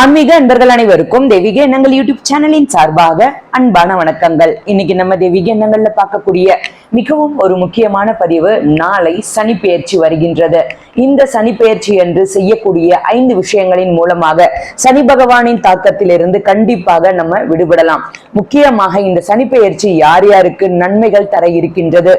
ஆன்மீக அன்பர்கள் அனைவருக்கும் தெய்வீக எண்ணங்கள் யூடியூப் சேனலின் சார்பாக அன்பான வணக்கங்கள். இன்னைக்கு நம்ம தெய்வீக எண்ணங்கள்ல பார்க்கக்கூடிய மிகவும் ஒரு முக்கியமான பதிவு நாளை சனிப்பெயர்ச்சி வருகின்றது. இந்த சனிப்பெயர்ச்சி என்று செய்யக்கூடிய ஐந்து விஷயங்களின் மூலமாக சனி பகவானின் தாக்கத்திலிருந்து கண்டிப்பாக நம்ம விடுபடலாம். முக்கியமாக இந்த சனிப்பெயர்ச்சி யார் யாருக்கு நன்மைகள் தர இருக்கின்றது?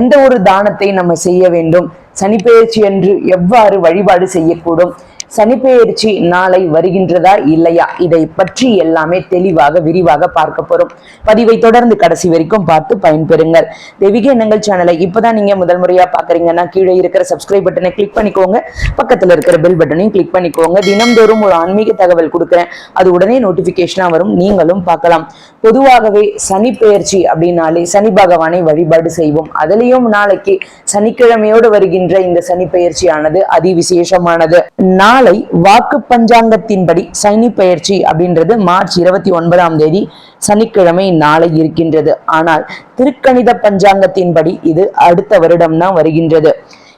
எந்த ஒரு தானத்தை நம்ம செய்ய வேண்டும்? சனிப்பெயர்ச்சி என்று எவ்வாறு வழிபாடு செய்யக்கூடும்? சனிப்பெயர்ச்சி நாளை வருகின்றதா இல்லையா? இதை பற்றி எல்லாமே தெளிவாக விரிவாக பார்க்க போறோம். பதிவை தொடர்ந்து கடைசி வரைக்கும் பார்த்து பயன்பெறுங்கள். தெய்வீக எண்ணங்கள் சேனலை இப்பதான் நீங்க முதல் முறையா பாக்குறீங்கன்னா கீழே இருக்கிற சப்ஸ்கிரைப் பட்டனை கிளிக் பண்ணிக்கோங்க. பக்கத்துல இருக்கிற பெல் பட்டனையும் கிளிக் பண்ணிக்கோங்க. தினம்தோறும் ஒரு ஆன்மீக தகவல் கொடுக்குறேன். அது உடனே நோட்டிபிகேஷனா வரும். நீங்களும் பார்க்கலாம். பொதுவாகவே சனி பெயர்ச்சி அப்படின்னாலே சனி பகவானை வழிபாடு செய்வோம். அதுலயும் நாளைக்கு சனிக்கிழமையோடு வருகின்ற இந்த சனி பெயர்ச்சியானது அதிவிசேஷமானது. நாளை வாக்கு பஞ்சாங்கத்தின்படி சனி பெயர்ச்சி அப்படின்றது மார்ச் இருபத்தி ஒன்பதாம் தேதி சனிக்கிழமை நாளை இருக்கின்றது. ஆனால் திருக்கணித பஞ்சாங்கத்தின்படி இது அடுத்த வருடம் தான் வருகின்றது.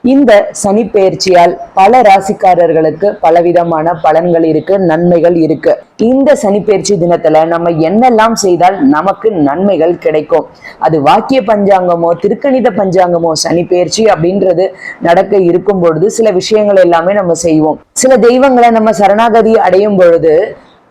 இந்த சனி பெயர்ச்சியால் பல ராசிக்காரர்களுக்கு பலவிதமான பலன்கள் இருக்கு நன்மைகள் இருக்கு. இந்த சனி பெயர்ச்சி தினத்துல நம்ம என்னெல்லாம் செய்தால் நமக்கு நன்மைகள் கிடைக்கும்? அது வாக்கிய பஞ்சாங்கமோ திருக்கணித பஞ்சாங்கமோ சனி பெயர்ச்சி அப்படின்றது நடக்க இருக்கும் பொழுது சில விஷயங்கள் எல்லாமே நம்ம செய்வோம். சில தெய்வங்களை நம்ம சரணாகதி அடையும் பொழுது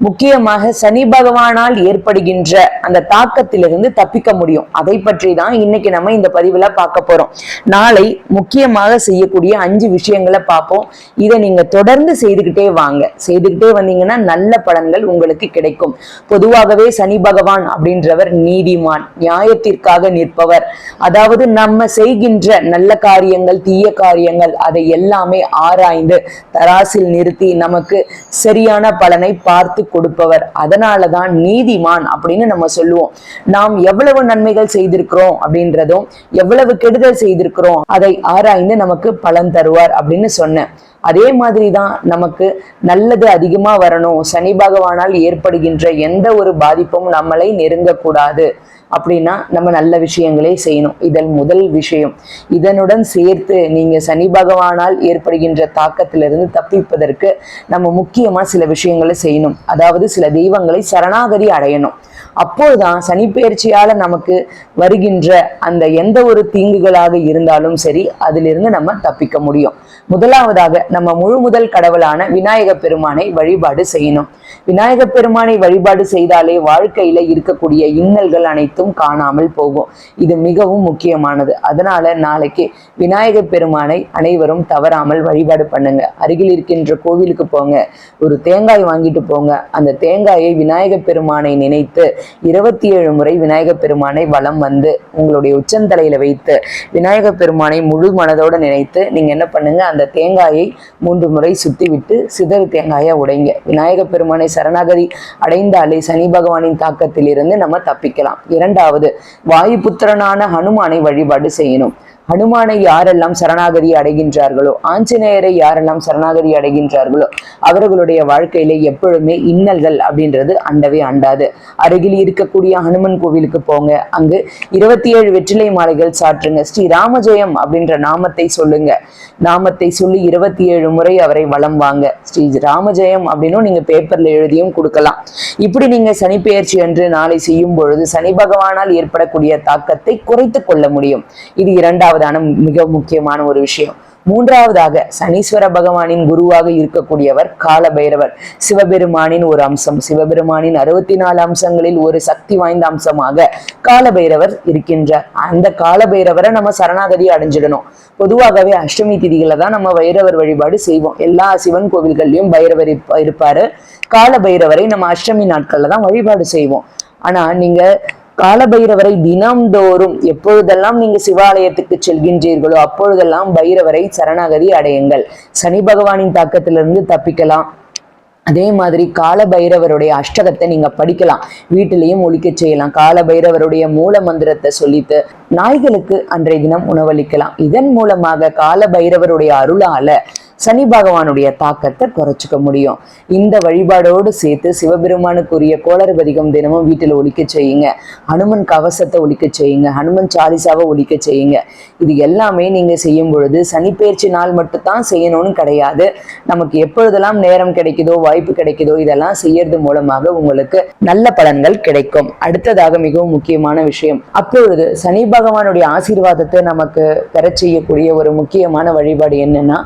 முக்கியமாக சனி பகவானால் ஏற்படுகின்ற அந்த தாக்கத்திலிருந்து தப்பிக்க முடியும். அதை பற்றி தான் இன்னைக்கு நம்ம இந்த பதிவுல பார்க்க போறோம். நாளை முக்கியமாக செய்யக்கூடிய அஞ்சு விஷயங்களை பார்ப்போம். இதை நீங்க தொடர்ந்து செய்துகிட்டே வாங்க. செய்துகிட்டே வந்தீங்கன்னா நல்ல பலன்கள் உங்களுக்கு கிடைக்கும். பொதுவாகவே சனி பகவான் அப்படின்றவர் நீதிமான் நியாயத்திற்காக நிற்பவர். அதாவது நம்ம செய்கின்ற நல்ல காரியங்கள் தீய காரியங்கள் அதை எல்லாமே ஆராய்ந்து தராசில் நிறுத்தி நமக்கு சரியான பலனை பார்த்து கொடுப்பவர். அதனாலதான் நீதிமான் அப்படின்னு நம்ம சொல்லுவோம். நாம் எவ்வளவு நன்மைகள் செய்திருக்கிறோம் அப்படின்றதும் எவ்வளவு கெடுதல் செய்திருக்கிறோம் அதை ஆராய்ந்து நமக்கு பலன் தருவார் அப்படின்னு சொன்னேன். அதே மாதிரி தான் நமக்கு நல்லது அதிகமா வரணும். சனி பகவானால் ஏற்படுகின்ற எந்த ஒரு பாதிப்பும் நம்மளை நெருங்கக்கூடாது. அப்படின்னா நம்ம நல்ல விஷயங்களே செய்யணும். இதன் முதல் விஷயம். இதனுடன் சேர்த்து நீங்க சனி பகவானால் ஏற்படுகின்ற தாக்கத்திலிருந்து தப்பிப்பதற்கு நம்ம முக்கியமா சில விஷயங்களை செய்யணும். அதாவது சில தெய்வங்களை சரணாகதி அடையணும். அப்போதுதான் சனிப்பெயர்ச்சியால நமக்கு வருகின்ற அந்த எந்த ஒரு தீங்குகளாக இருந்தாலும் சரி அதிலிருந்து நம்ம தப்பிக்க முடியும். முதலாவதாக நம்ம முழு முதல் கடவுளான விநாயக பெருமானை வழிபாடு செய்யணும். விநாயக பெருமானை வழிபாடு செய்தாலே வாழ்க்கையில இருக்கக்கூடிய இன்னல்கள் அனைத்தும் காணாமல் போகும். இது மிகவும் முக்கியமானது. அதனால நாளைக்கு விநாயக பெருமானை அனைவரும் தவறாமல் வழிபாடு பண்ணுங்க. அருகில் இருக்கின்ற கோவிலுக்கு போங்க. ஒரு தேங்காய் வாங்கிட்டு போங்க. அந்த தேங்காயை விநாயக பெருமானை நினைத்து இருபத்தி ஏழு முறை விநாயக பெருமானை வலம் வந்து உங்களுடைய உச்சந்தலையில வைத்து விநாயக பெருமானை முழு மனதோட நினைத்து நீங்க என்ன பண்ணுங்க அந்த தேங்காயை மூன்று முறை சுத்தி விட்டு சிதறு தேங்காயை உடைங்க. விநாயக பெருமானை சரணாகதி அடைந்தாலே சனி பகவானின் தாக்கத்தில் இருந்து நம்ம தப்பிக்கலாம். இரண்டாவது வாயு புத்திரனான ஹனுமானை வழிபாடு செய்யணும். ஹனுமானை யாரெல்லாம் சரணாகதி அடைகின்றார்களோ ஆஞ்சநேயரை யாரெல்லாம் சரணாகதி அடைகின்றார்களோ அவர்களுடைய வாழ்க்கையில எப்பொழுதுமே இன்னல்கள் அப்படின்றது அண்டவே அண்டாது. அருகில் இருக்கக்கூடிய ஹனுமன் கோவிலுக்கு போங்க. அங்கு இருபத்தி ஏழு வெற்றிலை மாலைகள் சாற்றுங்க. ஸ்ரீ ராமஜெயம் அப்படின்ற நாமத்தை சொல்லுங்க. நாமத்தை சொல்லி இருபத்தி ஏழு முறை அவரை வளம் வாங்க. ஸ்ரீ ராமஜெயம் அப்படின்னும் நீங்க பேப்பர்ல எழுதியும் கொடுக்கலாம். இப்படி நீங்க சனிப்பெயர்ச்சி என்று நாளை செய்யும் பொழுது சனி பகவானால் ஏற்படக்கூடிய தாக்கத்தை குறைத்து கொள்ள முடியும். இது இரண்டாவதான மிக முக்கியமான ஒரு விஷயம். மூன்றாவதாக சனீஸ்வர பகவானின் குருவாக இருக்கக்கூடியவர் கால பைரவர் சிவபெருமானின் ஒரு அம்சம். சிவபெருமானின் அறுபத்தி நாலு அம்சங்களில் ஒரு சக்தி வாய்ந்த அம்சமாக கால பைரவர் இருக்கின்றார். அந்த கால பைரவரை நம்ம சரணாகதி அடைஞ்சிடணும். பொதுவாகவே அஷ்டமி திதிகளை தான் நம்ம பைரவர் வழிபாடு செய்வோம். எல்லா சிவன் கோவில்கள்லயும் பைரவர் இருப்பாரு. கால பைரவரை நம்ம அஷ்டமி நாட்கள்ல தான் வழிபாடு செய்வோம். ஆனா நீங்க காலபைரவரை தினம்தோறும் எப்பொழுதெல்லாம் நீங்க சிவாலயத்துக்கு செல்கின்றீர்களோ அப்பொழுதெல்லாம் பைரவரை சரணாகதி அடையுங்கள். சனி பகவானின் தாக்கத்திலிருந்து தப்பிக்கலாம். அதே மாதிரி கால பைரவருடைய அஷ்டகத்தை நீங்க படிக்கலாம். வீட்டிலையும் ஒழிக்க செய்யலாம். கால பைரவருடைய மூல மந்திரத்தை சொல்லித்து நாய்களுக்கு அன்றைய தினம் உணவளிக்கலாம். இதன் மூலமாக கால பைரவருடைய அருளால சனி பகவானுடைய தாக்கத்தை குறைச்சிக்க முடியும். இந்த வழிபாடோடு சேர்த்து சிவபெருமானுக்குரிய கோளறுபதிகம் தினமும் வீட்டில் ஒழிக்க செய்யுங்க. ஹனுமன் கவசத்தை ஒழிக்க செய்யுங்க. ஹனுமன் சாலிசாவை ஒழிக்க செய்யுங்க. இது எல்லாமே நீங்க செய்யும் பொழுது சனிப்பெயர்ச்சி நாள் மட்டும்தான் செய்யணும்னு கிடையாது. நமக்கு எப்பொழுதெல்லாம் நேரம் கிடைக்குதோ வாய்ப்பு கிடைக்குதோ இதெல்லாம் செய்யறது மூலமாக உங்களுக்கு நல்ல பலன்கள் கிடைக்கும். அடுத்ததாக மிகவும் முக்கியமான விஷயம். அப்பொழுது சனி பகவானுடைய ஆசீர்வாதத்தை நமக்கு பெற செய்யக்கூடிய ஒரு முக்கியமான வழிபாடு என்னன்னா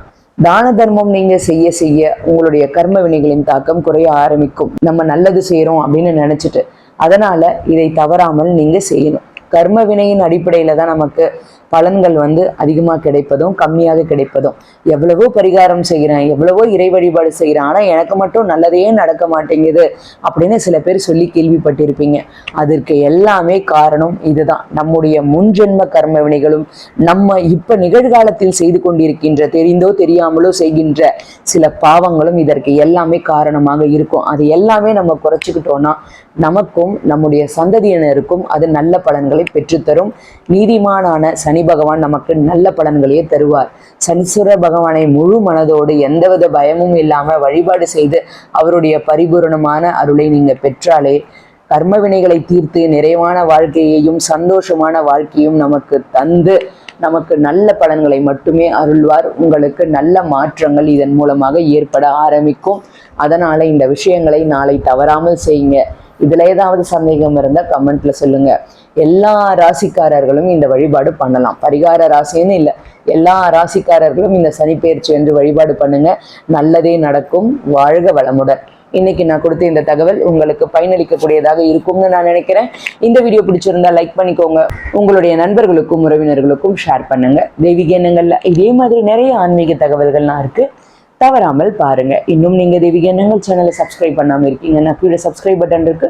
தான தர்மம் நீங்க செய்ய செய்ய உங்களுடைய கர்ம வினைகளின் தாக்கம் குறைய ஆரம்பிக்கும். நம்ம நல்லது செய்யறோம் அப்படின்னு நினைச்சிட்டு அதனால இதை தவறாமல் நீங்க செய்யணும். கர்ம வினையின் அடிப்படையில் தான் நமக்கு பலன்கள் வந்து அதிகமாக கிடைப்பதும் கம்மியாக கிடைப்பதும். எவ்வளவோ பரிகாரம் செய்கிறேன் எவ்வளவோ இறை வழிபாடு செய்கிறேன் ஆனால் எனக்கு மட்டும் நல்லதையே நடக்க மாட்டேங்குது அப்படின்னு சில பேர் சொல்லி கேள்விப்பட்டிருப்பீங்க. அதற்கு எல்லாமே காரணம் இதுதான். நம்முடைய முன்ஜென்ம கர்ம வினைகளும் நம்ம இப்போ நிகழ்காலத்தில் செய்து கொண்டிருக்கின்ற தெரிந்தோ தெரியாமலோ செய்கின்ற சில பாவங்களும் இதற்கு எல்லாமே காரணமாக இருக்கும். அது எல்லாமே நம்ம குறைச்சிக்கிட்டோம்னா நமக்கும் நம்முடைய சந்ததியினருக்கும் அது நல்ல பலன்களை பெற்றுத்தரும். நீதிமானான சனி பகவான் நமக்கு நல்ல பலன்களையே தருவார். சனீஸ்வர பகவானை முழு மனதோடு எந்தவித பயமும் இல்லாம வழிபாடு செய்து அவருடைய பரிபூரணமான அருளை நீங்கள் பெற்றாலே கர்ம வினைகளை தீர்த்து நிறைவான வாழ்க்கையையும் சந்தோஷமான வாழ்க்கையும் நமக்கு தந்து நமக்கு நல்ல பலன்களை மட்டுமே அருள்வார். உங்களுக்கு நல்ல மாற்றங்கள் இதன் மூலமாக ஏற்பட ஆரம்பிக்கும். அதனால இந்த விஷயங்களை நாளை தவறாமல் செய்யுங்க. இதுல ஏதாவது சந்தேகம் இருந்தால் கமெண்ட்ல சொல்லுங்க. எல்லா ராசிக்காரர்களும் இந்த வழிபாடு பண்ணலாம். பரிகார ராசின்னு இல்லை. எல்லா ராசிக்காரர்களும் இந்த சனிப்பெயர்ச்சி என்று வழிபாடு பண்ணுங்க. நல்லதே நடக்கும். வாழ்க வளமுடன். இன்னைக்கு நான் கொடுத்த இந்த தகவல் உங்களுக்கு பயனளிக்கக்கூடியதாக இருக்கும்னு நான் நினைக்கிறேன். இந்த வீடியோ பிடிச்சிருந்தா லைக் பண்ணிக்கோங்க. உங்களுடைய நண்பர்களுக்கும் உறவினர்களுக்கும் ஷேர் பண்ணுங்க. தெய்வீக எண்ணங்கள்ல இதே மாதிரி நிறைய ஆன்மீக தகவல்கள்லாம் இருக்கு. தவறாமல் பாருங்க. இன்னும் நீங்க தெய்வீக எண்ணங்கள் சேனலை சப்ஸ்கிரைப் பண்ணாம இருக்கீங்கன்னா கீழே சப்ஸ்கிரைப் பட்டன் இருக்கு.